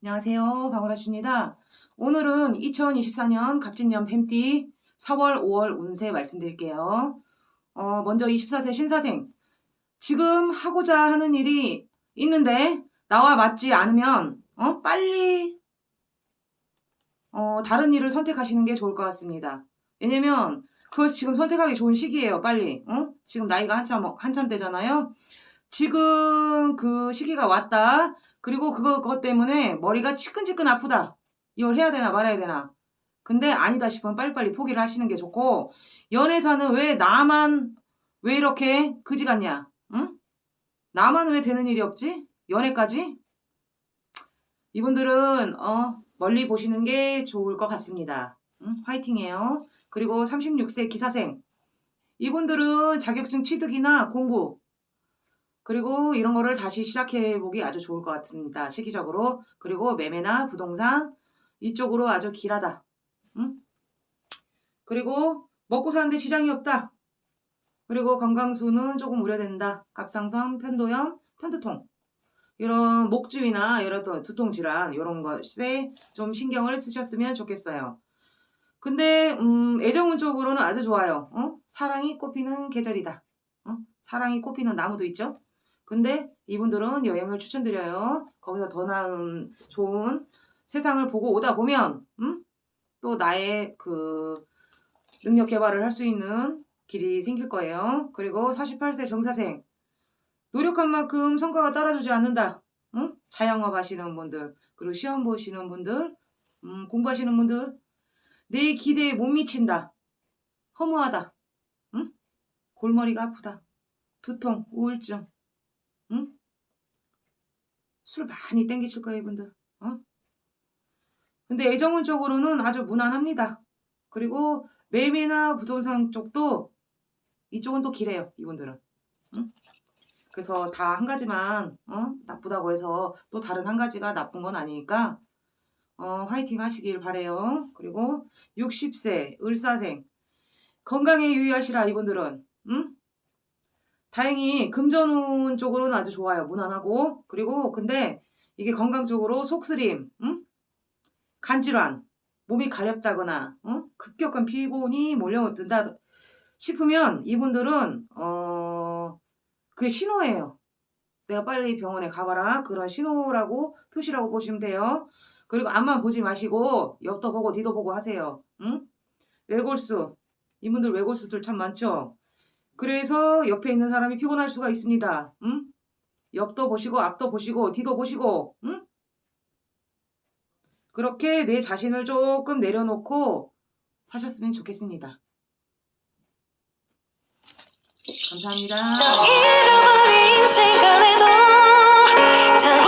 안녕하세요. 방울아씨입니다. 오늘은 2024년 갑진년 뱀띠 4월, 5월 운세 말씀드릴게요. 어, 먼저 24세 신사생. 지금 하고자 하는 일이 있는데 나와 맞지 않으면 어? 빨리 어, 다른 일을 선택하시는 게 좋을 것 같습니다. 왜냐면 그걸 지금 선택하기 좋은 시기예요. 빨리. 어? 지금 나이가 한참 한참 되잖아요. 지금 그 시기가 왔다. 그리고 그것 때문에 머리가 치끈치끈 아프다. 이걸 해야 되나 말아야 되나. 근데 아니다 싶으면 빨리빨리 포기를 하시는 게 좋고 연애사는 왜 나만 왜 이렇게 그지 같냐? 응? 나만 왜 되는 일이 없지? 연애까지? 이분들은 어 멀리 보시는 게 좋을 것 같습니다. 응? 화이팅해요. 그리고 36세 기사생. 이분들은 자격증 취득이나 공부 그리고 이런 거를 다시 시작해 보기 아주 좋을 것 같습니다. 시기적으로. 그리고 매매나 부동산 이쪽으로 아주 길하다. 응? 그리고 먹고 사는데 지장이 없다. 그리고 건강수는 조금 우려된다. 갑상선, 편도염, 편두통. 이런 목주위나 이런 또 두통 질환 이런 것에 좀 신경을 쓰셨으면 좋겠어요. 근데 음, 애정운 쪽으로는 아주 좋아요. 어? 사랑이 꽃피는 계절이다. 어? 사랑이 꽃피는 나무도 있죠. 근데 이분들은 여행을 추천드려요. 거기서 더 나은 좋은 세상을 보고 오다 보면 음? 또 나의 그 능력 개발을 할 수 있는 길이 생길 거예요. 그리고 48세 정사생 노력한 만큼 성과가 따라주지 않는다. 응? 자영업 하시는 분들 그리고 시험 보시는 분들 음, 공부하시는 분들 내 기대에 못 미친다. 허무하다. 응? 골머리가 아프다. 두통, 우울증. 응? 술 많이 땡기실 거예요, 이분들. 어? 근데 애정운 쪽으로는 아주 무난합니다. 그리고 매매나 부동산 쪽도 이쪽은 또 길해요, 이분들은. 응? 그래서 다 한 가지만 어? 나쁘다고 해서 또 다른 한 가지가 나쁜 건 아니니까 어, 화이팅 하시길 바래요. 그리고 60세 을사생 건강에 유의하시라 이분들은 응? 다행히 금전운 쪽으로는 아주 좋아요. 무난하고 그리고 근데 이게 건강 쪽으로 속쓰림, 응? 간질환, 몸이 가렵다거나 어? 급격한 피곤이 몰려든다 싶으면 이분들은 어 그게 신호예요. 내가 빨리 병원에 가봐라 그런 신호라고 표시라고 보시면 돼요. 그리고 앞만 보지 마시고 옆도 보고 뒤도 보고 하세요. 응? 외골수 이분들 외골수들 참 많죠. 그래서 옆에 있는 사람이 피곤할 수가 있습니다. 응? 옆도 보시고 앞도 보시고 뒤도 보시고 응? 그렇게 내 자신을 조금 내려놓고 사셨으면 좋겠습니다. 감사합니다.